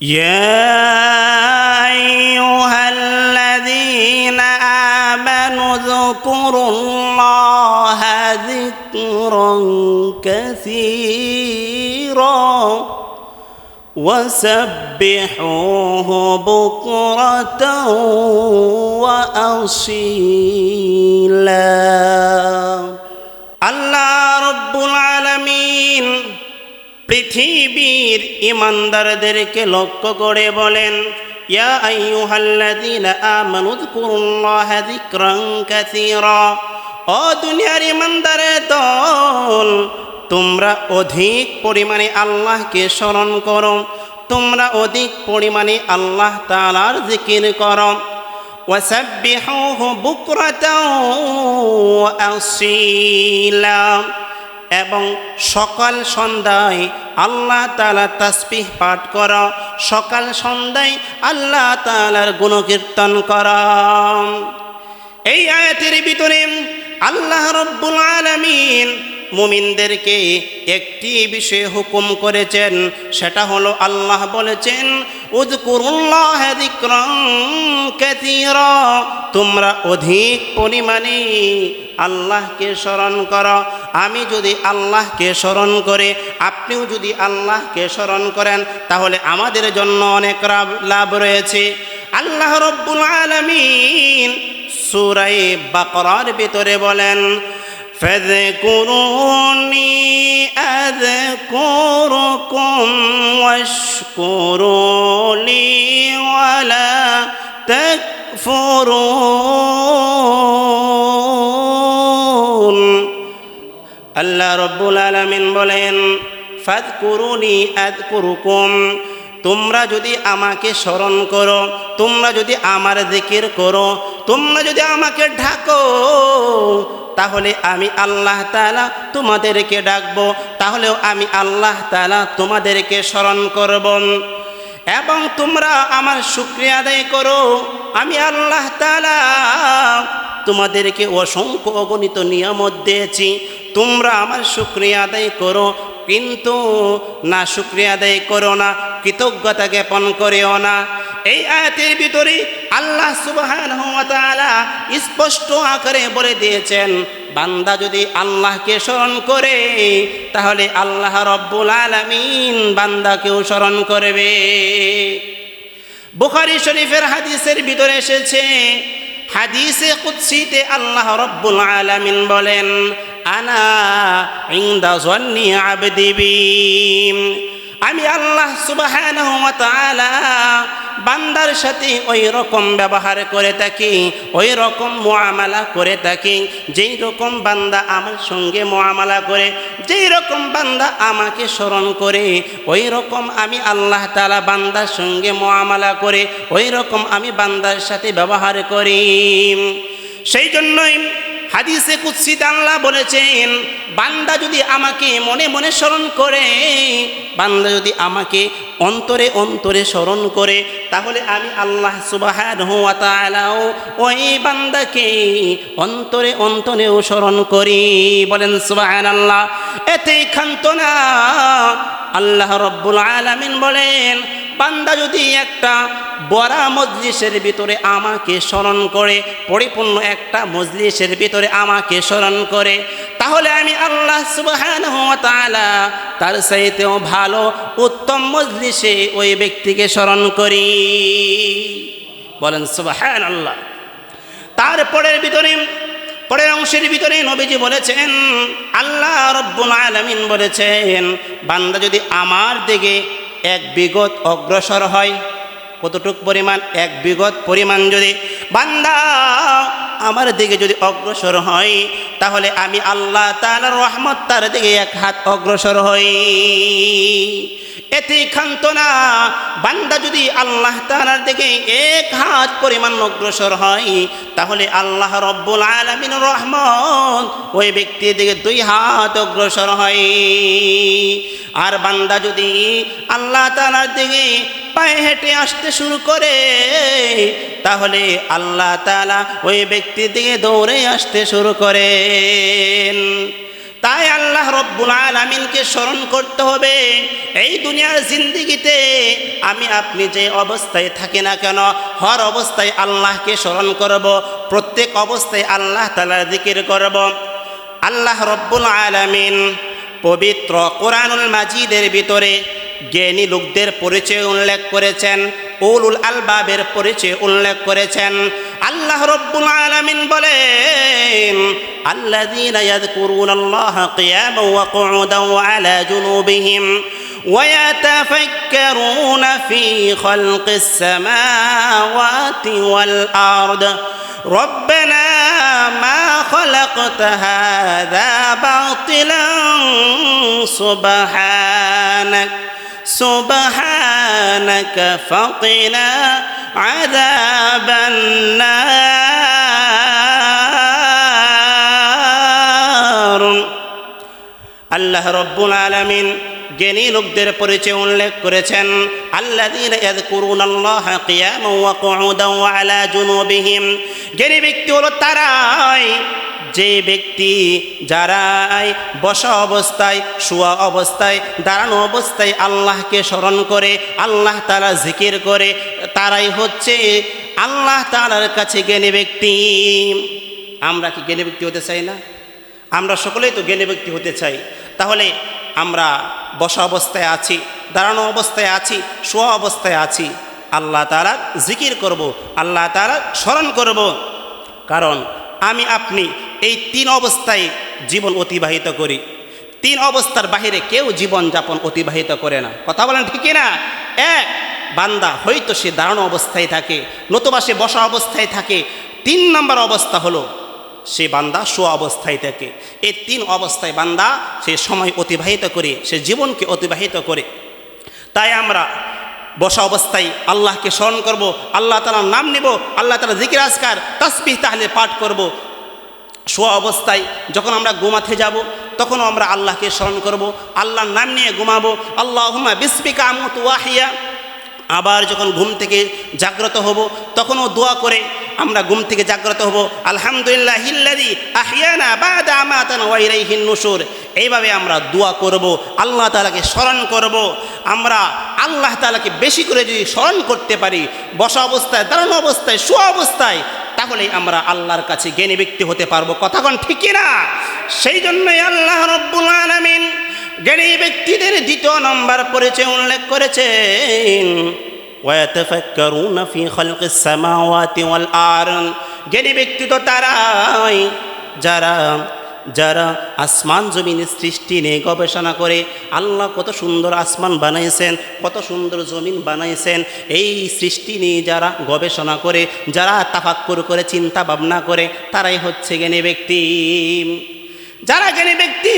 يا أيها الذين آمنوا اذكروا الله ذكرا كثيرا وسبحوه بكرة وأصيلا. الله رب العالمين পৃথিবীর ইমানদারদেরকে লক্ষ্য করে বলেন ইয়া আইয়ুহাল্লাযীনা আমানু যকুরুল্লাহা যিকরান কাসীরা ও দুনিয়ার ইমানদারের দল তোমরা অধিক পরিমাণে আল্লাহকে স্মরণ করো তোমরা অধিক পরিমাণে আল্লাহ তাআলার জিকির করো وسبحوه بكرة وأصيلا এবং সকাল সন্ধ্যায় আল্লাহ তালা তাসপিহ পাঠ কর, সকাল সন্ধ্যায় আল্লাহ তালার গুণকীর্তন কর। এই আয়াতের ভিতরে আল্লাহ রব্বুল আলমিন মুমিনদেরকে একটি বিষয়ে হুকুম করেছেন, সেটা হলো আল্লাহ বলেছেন তোমরা অধিক পরিমাণে আল্লাহকে স্মরণ করো। আমি যদি আল্লাহকে স্মরণ করে, আপনিও যদি আল্লাহকে স্মরণ করেন, তাহলে আমাদের জন্য অনেক লাভ- রয়েছে। আল্লাহ রব্বুল আলামিন সূরায়ে বাকরার ভিতরে বলেন فاذكروني أذكركم واشكروا لي ولا تكفرون আল্লাহ রব্বুল আলামিন বলেন ফাদকুরুনি আদকুরুকুম তোমরা যদি আমাকে স্মরণ করো তোমরা যদি আমার জিকির করো তোমরা যদি আমাকে ঢাকো তাহলে আমি আল্লাহ তাআলা তোমাদেরকে ডাকবো, তাহলেও আমি আল্লাহ তাআলা তোমাদেরকে স্মরণ করব। এবং তোমরা আমার শুক্রিয়া আদায় করো, আমি আল্লাহ তালা তোমাদেরকে অসংখ্য অগণিত নিয়ামত দিয়েছি। তোমরা আমার শুক্রিয়া আদায় করো, কিন্তু না শুক্রিয়া আদায় করো না, কৃতজ্ঞতা জ্ঞাপন করেও না। এই আয়াতের ভিতরে আল্লাহ তাআলা স্পষ্ট আকারে বলে দিয়েছেন, বান্দা যদি আল্লাহকে স্মরণ করে, তাহলে আল্লাহ রব্বুল আলামিন বান্দাকেও স্মরণ করবে। বুখারী শরীফের হাদিসের ভিতরে এসেছে, হাদিসে কুৎসিতে আল্লাহ রব্বুল আলামিন বলেন, আনা ইনদা জন্নি আবদি বি আমি আল্লাহ তাআলা বান্দার সাথে ওই রকম ব্যবহার করে থাকি, ওই রকম মোয়ামালা করে থাকি, যেই রকম বান্দা আমার সঙ্গে মোয়ামালা করে, যেই রকম বান্দা আমাকে স্মরণ করে, ওই রকম আমি আল্লাহ তালা বান্দার সঙ্গে মোয়ামালা করে, ওই রকম আমি বান্দার সাথে ব্যবহার করি। সেই জন্যই হাদিসে কুৎসিত আল্লাহ বলেছেন, বান্দা যদি আমাকে মনে মনে স্মরণ করে, বান্দা যদি আমাকে অন্তরে অন্তরে স্মরণ করে, তাহলে আমি আল্লাহ তাআলাও ওই বান্দাকে অন্তরে অন্তরেও স্মরণ করি। বলেন সুবহানাল্লাহ। এতেই ক্ষান্ত না। আল্লাহ রব্বুল আলামিন বলেন বান্দা যদি একটা বড়া মজলিসের ভিতরে আমাকে স্মরণ করে, পরিপূর্ণ একটা মজলিসের ভিতরে আমাকে স্মরণ করে, তাহলে আমি আল্লাহ তাআলা তার চাইতেও ভালো, উত্তম মজলিসে ওই ব্যক্তিকে স্মরণ করি। বলেন সুবহান আল্লাহ তারপরের ভিতরে, পরের অংশের ভিতরে নবীজি বলেছেন, আল্লাহ রব্বুল আলামিন বলেছেন, বান্দা যদি আমার দিকে এক বিগত অগ্রসর হয়। কতটুক পরিমাণ? এক বিগত পরিমাণ যদি বান্দা আমার দিকে যদি অগ্রসর হয়, তাহলে আমি আল্লাহ তাআলার রহমত তার দিকে এক হাত অগ্রসর হই। এতে ক্ষান্ত না, বান্দা যদি আল্লাহ তাআলার দিকে এক হাত পরিমাণ অগ্রসর হয়, তাহলে আল্লাহ রব্বুল আলমিন রহমত ওই ব্যক্তির দিকে দুই হাত অগ্রসর হয়। আর বান্দা যদি আল্লাহ তালার দিকে পায়ে হেঁটে আসতে শুরু করে, তাহলে আল্লাহ তাআলা ওই ব্যক্তির দিকে দৌড়ে আসতে শুরু করেন। তাই আল্লাহ রব্বুল আলমিনকে স্মরণ করতে হবে, এই দুনিয়ার জিন্দিগিতে আমি আপনি যে অবস্থায় থাকি না কেন, হর অবস্থায় আল্লাহকে স্মরণ করব, প্রত্যেক অবস্থায় আল্লাহ তালার দিকির করব। আল্লাহ রব্বুল আলমিন পবিত্র কোরআনুল মাজিদের ভিতরে জ্ঞানী লোকদের পরিচয় উল্লেখ করেছেন উলুল আলবাবের পরিচয় উল্লেখ করেছেন আল্লাহ রব্বুল আলামিন বলেন الذين يذكرون الله قياما وقعودا وعلى جنوبهم ويتفكرون في خلق السماوات والأرض ربنا ما خلقت هذا باطلا سبحانك سبحانك فقنا عذاب النار আল্লাহ রব্বুল আলামিন জ্ঞানী লোকদের পরিচয় উল্লেখ করেছেন আল্লাযীনা ইয়াযকুরুনাল্লাহা কিয়ামান ওয়া কুউদান ওয়া আলা জুনুবিহিম জ্ঞানী ব্যক্তি হলো তারাই যে ব্যক্তি যারাই বসা অবস্থায়, শোয়া অবস্থায়, দাঁড়ানো অবস্থায় আল্লাহকে স্মরণ করে, আল্লাহ তারা জিকির করে, তারাই হচ্ছে আল্লাহ তালার কাছে জ্ঞানী ব্যক্তি। আমরা কি জ্ঞানী ব্যক্তি হতে চাই না? আমরা সকলেই তো জ্ঞানী ব্যক্তি হতে চাই। তাহলে আমরা বসা অবস্থায় আছি, দাঁড়ানো অবস্থায় আছি, শোয়া অবস্থায় আছি, আল্লাহ তারা জিকির করব, আল্লাহ তারা স্মরণ করব। কারণ আমি আপনি এই তিন অবস্থায় জীবন অতিবাহিত করি। তিন অবস্থার বাহিরে কেউ জীবন যাপন অতিবাহিত করে না। কথা বলেন ঠিকই না এক, বান্দা হয়তো সে দাঁড়ানো অবস্থায় থাকে, নতুবা সে বসা অবস্থায় থাকে। তিন নম্বর অবস্থা হলো, সে বান্দা শোয়া অবস্থায় থাকে। এই তিন অবস্থায় বান্দা সে সময় অতিবাহিত করে, সে জীবনকে অতিবাহিত করে। তাই আমরা বসা অবস্থায় আল্লাহকে স্মরণ করব, আল্লাহ তালার নাম নেব, আল্লাহ তালা জিকির আজকার, তসবিহ তাহলে পাঠ করব। শোয়া অবস্থায় যখন আমরা ঘুমাতে যাব, তখনও আমরা আল্লাহকে স্মরণ করব, আল্লাহর নাম নিয়ে ঘুমাবো। আল্লাহ বিস্পিকা আমত ওয়াহিয়া। আবার যখন ঘুম থেকে জাগ্রত হব, তখনও দোয়া করে আমরা ঘুম থেকে জাগ্রত হব। আলহামদুলিল্লাহ হিল্লাদি আহিয়ানা বাদা আমাতান ওয়াইরাইহিন নুসুর এইভাবে আমরা দোয়া করব, আল্লাহ তালাকে স্মরণ করব। আমরা আল্লাহ তালাকে বেশি করে যদি স্মরণ করতে পারি, বসা অবস্থায়, দাঁড়ানো অবস্থায়, শোয়া অবস্থায় তাহলেই আমরা আল্লাহর কাছে জ্ঞানী ব্যক্তি হতে পারবো কথাক্ষণ ঠিকই না সেই জন্যই আল্লাহ রব্বুল আলমিন জ্ঞানী ব্যক্তিদের দ্বিতীয় নম্বর পরিচয় উল্লেখ করেছেন ويتفكرون في خلق السماوات والأرض জ্ঞানী ব্যক্তি তো তারাই যারা যারা আসমান জমিনের সৃষ্টি নিয়ে গবেষণা করে, আল্লাহ কত সুন্দর আসমান বানাইছেন, কত সুন্দর জমিন বানাইছেন, এই সৃষ্টি নিয়ে যারা গবেষণা করে, যারা তাফাক্কুর করে চিন্তা ভাবনা করে, তারাই হচ্ছে জ্ঞানী ব্যক্তি। যারা জ্ঞানী ব্যক্তি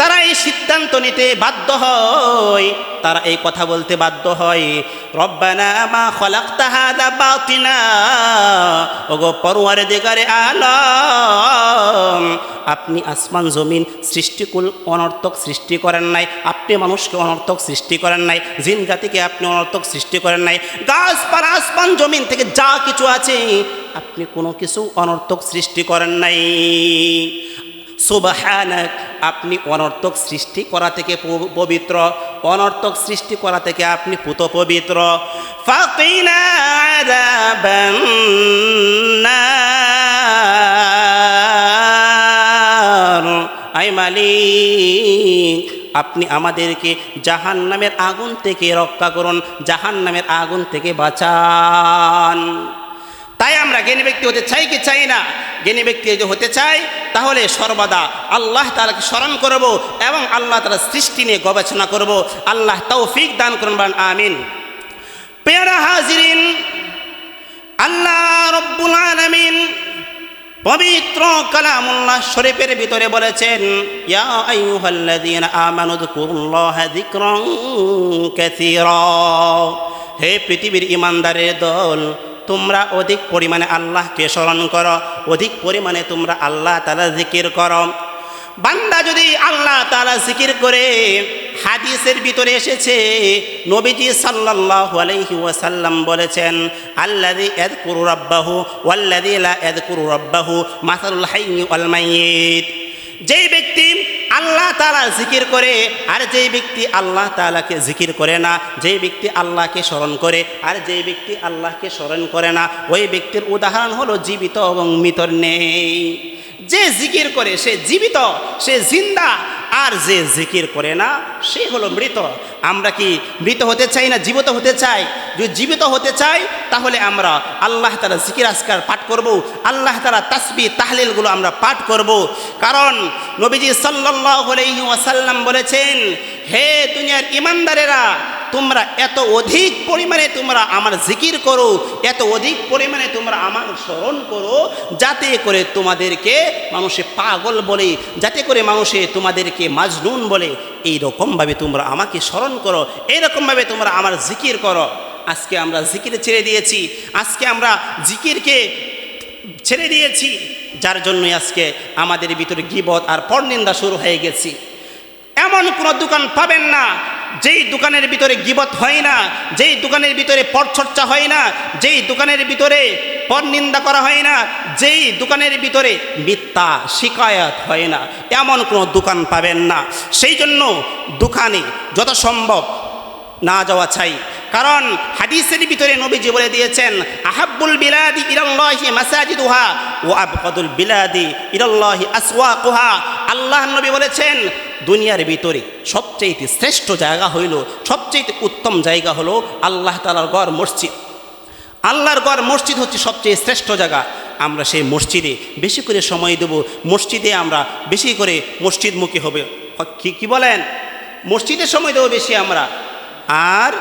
তারা এই সিদ্ধান্ত নিতে বাধ্য হয়। তারা এই কথা বলতে বাধ্য হয়, রব্বানা মা খলাক্তা হাদা বাতিনা, ওগো পরোয়ারে দিগারে আপনি আসমান জমিন সৃষ্টিকুল অনর্থক সৃষ্টি করেন নাই, আপনি মানুষকে অনর্থক সৃষ্টি করেন নাই, জিন জাতিকে আপনি অনর্থক সৃষ্টি করেন নাই, গাছপালা, আসমান, জমিন থেকে যা কিছু আছে, আপনি কোনো কিছু অনর্থক সৃষ্টি করেন নাই। সুবাহানাক, আপনি অনর্থক সৃষ্টি করা থেকে পবিত্র, অনর্থক সৃষ্টি করা থেকে আপনি পুত পবিত্র। আপনি আমাদেরকে জাহান নামের আগুন থেকে রক্ষা করুন জাহান নামের আগুন থেকে বাঁচান। তাই আমরা জ্ঞানী ব্যক্তি হতে চাই কি চাই না? জ্ঞানী ব্যক্তি যদি হতে চাই তাহলে সর্বদা আল্লাহ তালাকে স্মরণ করব এবং আল্লাহ তালা সৃষ্টি নিয়ে গবেষণা করব। আল্লাহ তৌফিক দান করুন বলেন, আমিন। পেয়ারা হাজিরিন, আল্লাহ রব্বুল আলামিন পবিত্র কালামুল্লাহ শরীফের ভিতরে বলেছেন হে পৃথিবীর ইমানদারের দল তোমরা অধিক পরিমাণে আল্লাহকে স্মরণ করো, অধিক পরিমাণে তোমরা আল্লাহ তাআলা জিকির করো। বান্দা যদি আল্লাহ তাআলা জিকির করে হাদিসের ভিতরে এসেছে, নবীজি সাল্লাল্লাহু আলাইহি ওয়াসাল্লাম বলেছেন, আল্লাযী ইয়াযকুরু রাব্বাহু ওয়াল্লাযী লা ইয়াযকুরু রাব্বাহু মাসালুল হাইয়্যি ওয়াল মাইয়িত। যেই ব্যক্তি আল্লাহ তালা জিকির করে, আর যেই ব্যক্তি আল্লাহ তালাকে জিকির করে না, যেই ব্যক্তি আল্লাহকে স্মরণ করে, আর যেই ব্যক্তি আল্লাহকে স্মরণ করে না, ওই ব্যক্তির উদাহরণ হলো জীবিত এবং মৃতর নেই। যে জিকির করে সে জীবিত, সে জিন্দা, আর যে জিকির করে না, সে হলো মৃত। আমরা কি মৃত হতে চাই না জীবিত হতে চাই? যদি জীবিত হতে চাই, তাহলে আমরা আল্লাহ তালা জিকির আসকার পাঠ করব, আল্লাহ তালা তাসবি, তাহলিলগুলো আমরা পাঠ করব। কারণ নবীজি সাল্লাহ ওয়াসাল্লাম বলেছেন, হে দুনিয়ার ইমানদারেরা তোমরা এত অধিক পরিমাণে তোমরা আমার জিকির করো, এত অধিক পরিমাণে তোমরা আমার স্মরণ করো, যাতে করে তোমাদেরকে মানুষে পাগল বলে, যাতে করে মানুষে তোমাদেরকে মাজনুন বলে এই রকমভাবে তোমরা আমাকে স্মরণ করো, এইরকমভাবে তোমরা আমার জিকির করো। আজকে আমরা জিকির ছেড়ে দিয়েছি, আজকে আমরা জিকিরকে ছেড়ে দিয়েছি, যার জন্যই আজকে আমাদের ভিতরে গিবত আর পরনিন্দা শুরু হয়ে গেছি। এমন কোনো দোকান পাবেন না যেই দোকানের ভিতরে গিবত হয় না, যেই দোকানের ভিতরে পরচর্চা হয় না, যেই দোকানের ভিতরে পরনিন্দা করা হয় না, যেই দোকানের ভিতরে মিথ্যা শিকায়ত হয় না, এমন কোনো দোকান পাবেন না। সেই জন্য দোকানে যত সম্ভব না যাওয়া চাই। কারণ হাদিসের ভিতরে নবীজি বলে দিয়েছেন, আহাব্বুল বিলাদি ইরাল্লাহি মাসাজিদুহা ও আবকাদুল বিলাদি ইরাল্লাহি আসওয়াকুহা। আল্লাহ নবী বলেছেন দুনিয়ার ভিতরে সবচেয়ে শ্রেষ্ঠ জায়গা হইল সবচেয়ে উত্তম জায়গা হলো আল্লাহ তালার গড় মসজিদ। আল্লাহর গড় মসজিদ হচ্ছে সবচেয়ে শ্রেষ্ঠ জায়গা। আমরা সেই মসজিদে বেশি করে সময় দেব, মসজিদে আমরা বেশি করে মসজিদমুখী হবে। কি কি বলেন? মসজিদে সময় দেবো বেশি আমরা, আর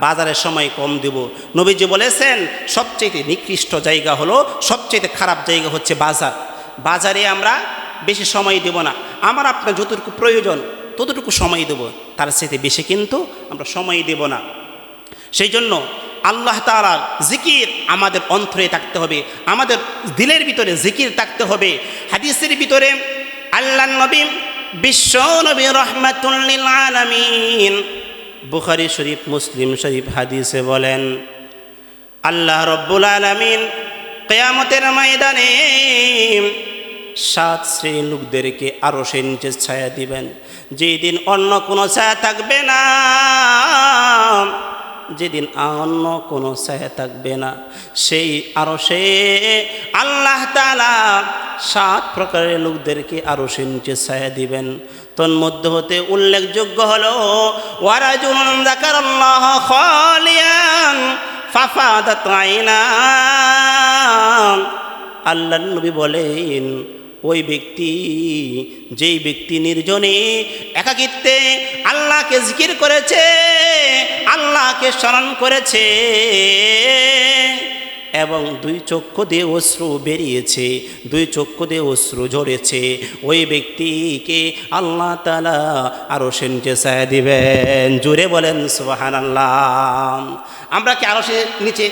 বাজারের সময় কম দেব। নবীজি বলেছেন সবচেয়ে নিকৃষ্ট জায়গা হলো সবচেয়ে খারাপ জায়গা হচ্ছে বাজার। বাজারে আমরা বেশি সময় দেব না। আমার আপনার যতটুকু প্রয়োজন, ততটুকু সময় দেব। তার সাথে বেশি কিন্তু আমরা সময় দেব না। সেই জন্য আল্লাহ তালার জিকির আমাদের অন্তরে থাকতে হবে, আমাদের দিলের ভিতরে জিকির থাকতে হবে। হাদিসের ভিতরে আল্লাহ নবী, বিশ্ব নবী রহমাতুল্লিল আলমিন, বুখারি শরীফ, মুসলিম শরীফ হাদিসে বলেন, আল্লাহ রব্বুল আলমিন কেয়ামতের ময়দানে সাত শ্রেণির লোকদেরকে আরও সে নিচে ছায়া দিবেন। যেই দিন অন্য কোনো ছায়া থাকবে না, যেদিন অন্য কোনো ছায়া থাকবে না, সেই আরও সে আল্লাহ তালা সাত প্রকারের লোকদেরকে আরও সে নিচে ছায়া দিবেন। তন্মধ্য হতে উল্লেখযোগ্য হল ওয়ারাজুন খালিয়ান আল্লাহ নবী বলেন ওই ব্যক্তি, যেই ব্যক্তি নির্জনে একাকিত্বে আল্লাহকে জিকির করেছে, আল্লাহকে স্মরণ করেছে এবং দুই চক্ষু দিয়ে অশ্রু বেরিয়েছে, দুই চক্ষু দিয়ে অশ্রু ঝরেছে, ওই ব্যক্তিকে আল্লাহ তালা আরও সে নিচে ছায়া দিবেন। জোরে বলেন সুবাহান আল্লাহ আমরা কি আরও সে নিচে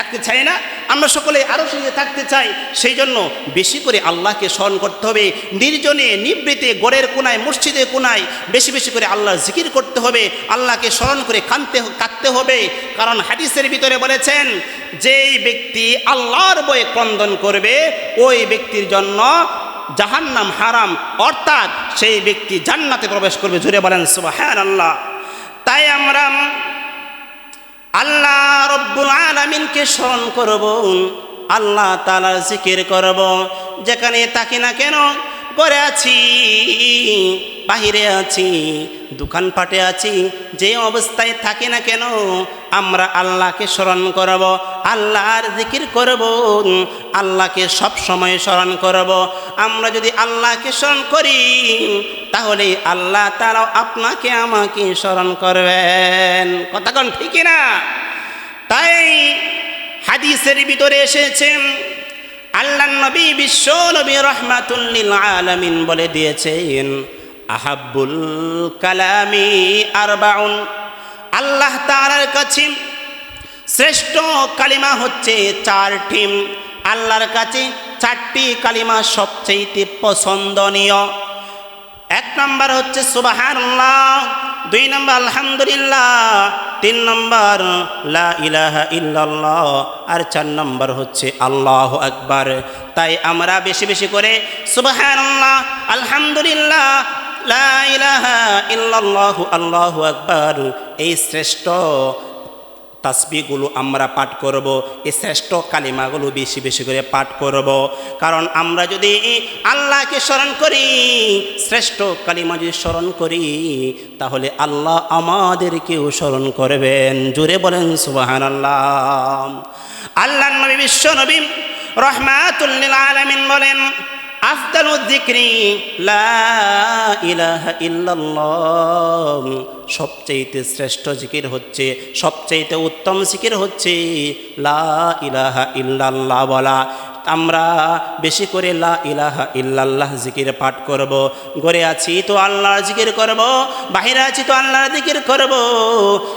থাকতে চাই না। আমরা সকলে আরও সঙ্গে থাকতে চাই। সেই জন্য বেশি করে আল্লাহকে স্মরণ করতে হবে। নির্জনে নিবৃতে গড়ের কোনায় মসজিদে কোনায় বেশি বেশি করে আল্লাহর জিকির করতে হবে। আল্লাহকে স্মরণ করে কাঁদতে কাঁদতে হবে। কারণ হাদিসের ভিতরে বলেছেন, যেই ব্যক্তি আল্লাহর বয়ে ক্রন্দন করবে, ওই ব্যক্তির জন্য জাহান্নাম হারাম। অর্থাৎ সেই ব্যক্তি জান্নাতে প্রবেশ করবে। জুড়ে বলেন সুবাহ আল্লাহ তাই আমরা আল্লাহ রব্বুল আলমিনকে স্মরণ করব আল্লাহ তালা জিকির করব। যেখানে থাকি না কেন করে আছি, বাহিরে আছি, দোকানপাটে আছি, যে অবস্থায় থাকি না কেন, আমরা আল্লাহকে স্মরণ করব, আল্লাহর জিকির করব, আল্লাহকে সব সময় স্মরণ করব। আমরা যদি আল্লাহকে স্মরণ করি, তাহলে আল্লাহ তারাও আপনাকে আমাকে স্মরণ করবেন। কথাক্ষণ ঠিকই না তাই হাদিসের ভিতরে এসেছেন আল্লাহ নবী বিশ্ব নবী রহমাতুল্লিল আলামিন বলে দিয়েছেন, আহাব্বুল কালামি আরবাউন। আল্লাহ তাআলার কাছে শ্রেষ্ঠ কালিমা হচ্ছে চারটি। আল্লাহর কাছে চারটি কালিমা সবচেয়ে পছন্দনীয়। এক নম্বর হচ্ছে সুবাহান্লাহ দুই নম্বর, আলহামদুলিল্লাহ। তিন নম্বর, লা ইল্লাল্লাহ। আর চার নম্বর হচ্ছে আল্লাহ আকবার। তাই আমরা বেশি বেশি করে সুবাহান্লাহ আলহামদুলিল্লাহ, লা ইলাহা ইল্লাল্লাহু, আল্লাহু আকবার, এই শ্রেষ্ঠ তাসবিগুলো আমরা পাঠ করব, এই শ্রেষ্ঠ কালিমাগুলো বেশি বেশি করে পাঠ করব। কারণ আমরা যদি আল্লাহকে স্মরণ করি, শ্রেষ্ঠ কালিমা যদি স্মরণ করি, তাহলে আল্লাহ আমাদেরকেও স্মরণ করবেন। জোরে বলেন সুবাহান আল্লাহ আল্লাহ নবী বিশ্ব নবী রহমাতুল্লিল আলমিন বলেন সবচাইতে শ্রেষ্ঠ জিকির হচ্ছে, সবচাইতে উত্তম জিকির হচ্ছে, লা ইলাহা ইল্লাল্লাহ বলা। আমরা বেশি করে লা ইলাহা ইল্লাল্লাহ জিকির পাঠ করব। ঘরে আছি তো আল্লাহর জিকির করব, বাহিরে আছি তো আল্লাহর জিকির করব।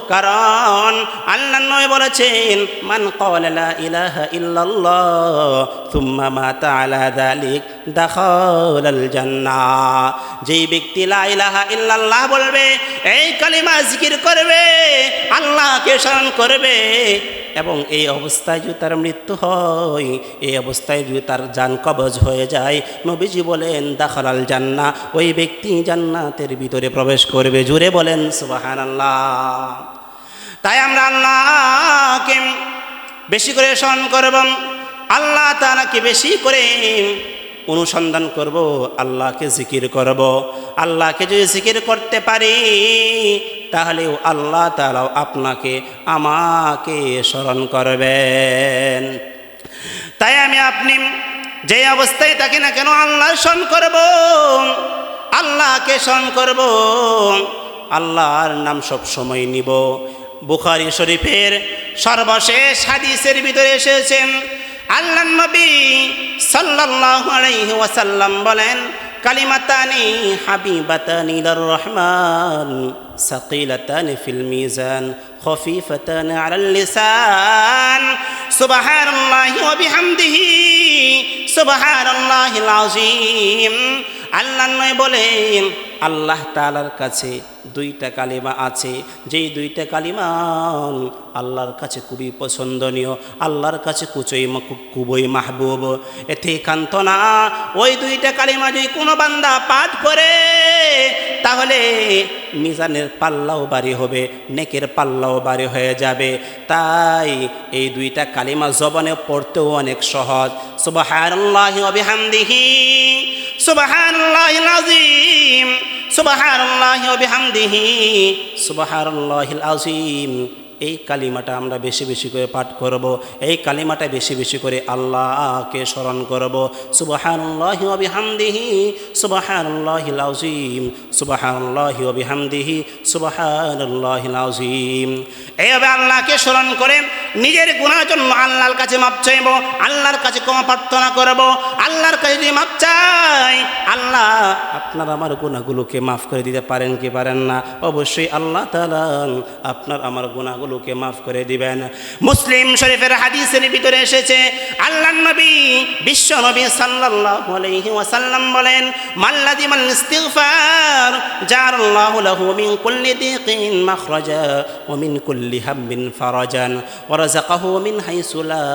কারণ আল্লাহ নয় বলেছেন, মান ক্বালা লা ইলাহা ইল্লাল্লাহ থুম্মা মাতা আলা যালিক। দাখালাল জান্নাহ। যেই ব্যক্তি লা ইলাহা ইল্লাল্লাহ বলবে, এই কালিমা জিকির করবে, আল্লাহকে স্মরণ করবে, এবং এই অবস্থায় যদি তার মৃত্যু হয়, এই অবস্থায় যদি তার যান কবজ হয়ে যায়, নবীজি বলেন, দাখালাল জান্না ওই ব্যক্তি জান্নাতের ভিতরে প্রবেশ করবে। জুড়ে বলেন সুবাহান আল্লাহ তাই আমরা আল্লাহকে বেশি করে স্মরণ করব, আল্লাহ তালাকে বেশি করে অনুসন্ধান করব, আল্লাহকে জিকির করব। আল্লাহকে যদি জিকির করতে পারি, তাহলেও আল্লাহ তালাও আপনাকে, আমাকে স্মরণ করবেন। তাই আমি আপনি যে অবস্থায় থাকি না কেন আল্লাহ স্মরণ করব, আল্লাহকে স্মরণ করব। আল্লাহর নাম সব সময় নিব। বুখারি শরীফের সর্বশেষ হাদিসের ভিতরে এসেছেন আল্লাহর নবী সাল্লাল্লাহু আলাইহি ওয়াসাল্লাম বলেন কালিমাতানি হাবিবাতানি ইলার রহমান সাকিলাতান ফিল মিজান খফিফাতান আলাল লিসান সুবহানাল্লাহি ওয়া বিহামদিহি সুবহানাল্লাহিল আযীম আল্লাহর নবী বলেন আল্লাহ তালার কাছে দুইটা কালিমা আছে। যেই দুইটা কালিমা আল্লাহর কাছে খুবই পছন্দনীয়, আল্লাহর কাছে কুচই খুবই মাহবুব। এতে কান্ত না, ওই দুইটা কালিমা যদি কোনো বান্দা পাঠ করে, তাহলে মিজানের পাল্লাও বাড়ি হবে, নেকের পাল্লাও বাড়ি হয়ে যাবে। তাই এই দুইটা কালিমা জবনে পড়তেও অনেক সহজ। ওয়া বিহামদিহি। সুবহানাল্লাহিল আযীম সুবহানাল্লাহি ওয়া বিহামদিহি সুবহানাল্লাহিল আযীম। এই কালিমাটা আমরা বেশি বেশি করে পাঠ করব, এই কালিমাটা বেশি বেশি করে আল্লাহকে স্মরণ করব। সুবহানাল্লাহি ওয়া বিহামদিহি, সুবহানাল্লাহিল আযীম, সুবহানাল্লাহি ওয়া বিহামদিহি, সুবহানাল্লাহিল এইভাবে আল্লাহকে স্মরণ করে নিজের গুনার জন্য আল্লাহর কাছে মাপ চাইব, আল্লাহর কাছে ক্ষমা প্রার্থনা করব, আল্লাহর কাছে যদি মাপ চাই, আল্লাহ আপনার আমার গুণাগুলোকে মাফ করে দিতে পারেন কি পারেন না? অবশ্যই আল্লাহ তাআলা আপনার আমার গুণাগুলোকে মাফ করে দিবেন। মুসলিম শরীফের হাদিসের ভিতরে এসেছে আল্লাহ নবী, বিশ্ব নবী সাল্লাল্লাহু আলাইহি ওয়াসাল্লাম বলেন মাল্লাদি মাল ইস্তিগফার জাআলাল্লাহু লাহু মিন কুল্লি দিকিন মাখরাজা ওয়া মিন কুল্লি হাম্মিন ফারাজান ওয়া রাযাকাহু মিন হাইসু লা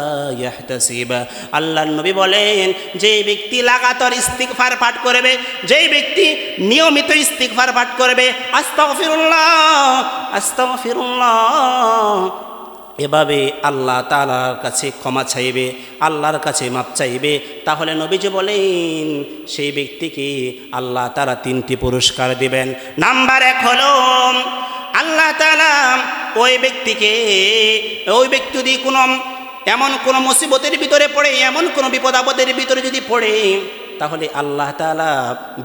ইয়াহতাসিব আল্লাহ নবী বলেন, যে ব্যক্তি লাগাতার ইস্তিগফার পাঠ করবে, যেই ব্যক্তি নিয়মিত ইস্তিগফার পাঠ করবে, আস্তাগফিরুল্লাহ আস্তাগফিরুল্লাহ এভাবে আল্লাহ তালার কাছে ক্ষমা চাইবে, আল্লাহর কাছে মাপ চাইবে। তাহলে নবীজি বলেন, সেই ব্যক্তিকে আল্লাহ তারা তিনটি পুরস্কার দিবেন। নাম্বার এক হলো, আল্লাহ তালা ওই ব্যক্তিকে, ওই ব্যক্তি যদি কোনো, এমন কোনো মুসিবতের ভিতরে পড়ে, এমন কোনো বিপদ আপদের ভিতরে যদি পড়ে তাহলে আল্লাহ তালা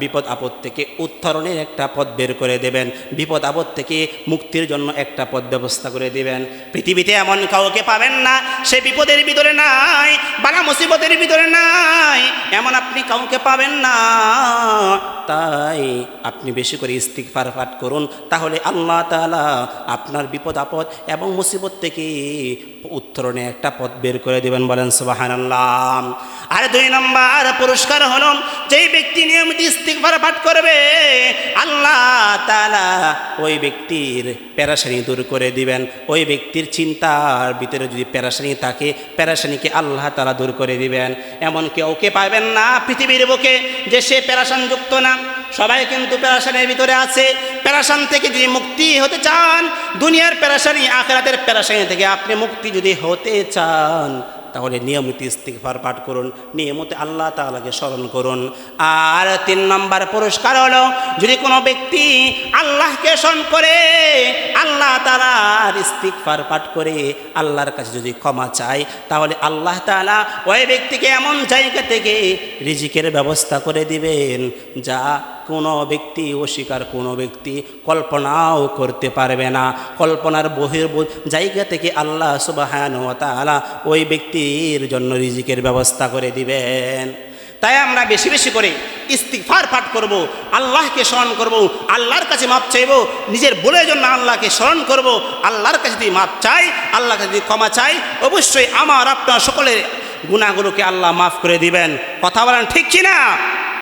বিপদ আপদ থেকে উত্তরণের একটা পথ বের করে দেবেন। বিপদ আপদ থেকে মুক্তির জন্য একটা পথ ব্যবস্থা করে দেবেন। পৃথিবীতে এমন কাউকে পাবেন না, সে বিপদের ভিতরে নাই, বালা মুসিবতের ভিতরে নাই, এমন আপনি কাউকে পাবেন না। তাই আপনি বেশি করে ইস্তিকফার পাঠ করুন, তাহলে আল্লাহ তালা আপনার বিপদ আপদ এবং মুসিবত থেকে উত্তরণে একটা পথ বের করে দেবেন বলেন সুবাহান আল্লাহ আর দুই নম্বর পুরস্কার হলো যেই ব্যক্তি নিয়মিত ইস্তিকফার পাঠ করবে, আল্লাহ তালা ওই ব্যক্তির প্যারাসানি দূর করে দিবেন। ওই ব্যক্তির চিন্তার ভিতরে যদি প্যারাসানি থাকে, প্যারাসানিকে আল্লাহ তালা দূর করে দিবেন। এমন কেউকে পাবেন না পৃথিবীর বুকে, যে সে প্যারাসানযুক্ত না। সবাই কিন্তু প্যারাসানের ভিতরে আছে। প্যারাসান থেকে যদি মুক্তি হতে চান, দুনিয়ার প্যারাসানি, আখেরাতের প্যারাসানি থেকে আপনি মুক্তি যদি হতে চান তাহলে নিয়মিত ইস্তিগফার পাঠ করুন, নিয়মিত আল্লাহ তাআলাকে স্মরণ করুন। আর তিন নম্বর পুরস্কার হলো, যদি কোনো ব্যক্তি আল্লাহকে স্মরণ করে, আল্লাহ তাআলার ইস্তিগফার পাঠ করে, আল্লাহর কাছে যদি ক্ষমা চায়, তাহলে আল্লাহ তাআলা ওই ব্যক্তিকে এমন জায়গা থেকে রিজিকের ব্যবস্থা করে দিবেন, যা কোনো ব্যক্তি অস্বীকার কোনো ব্যক্তি কল্পনাও করতে পারবে না। কল্পনার বহির জায়গা থেকে আল্লাহ সুবাহান তাআলা ওই ব্যক্তির জন্য রিজিকের ব্যবস্থা করে দিবেন। তাই আমরা বেশি বেশি করে ইস্তিগফার পাঠ করব, আল্লাহকে স্মরণ করব, আল্লাহর কাছে মাপ চাইব, নিজের ভুলের জন্য আল্লাহকে স্মরণ করব, আল্লাহর কাছে যদি মাপ চাই, আল্লাহর কাছে যদি ক্ষমা চাই, অবশ্যই আমার আপনার সকলের গুণাগুলোকে আল্লাহ মাফ করে দিবেন। কথা বলেন ঠিক কি না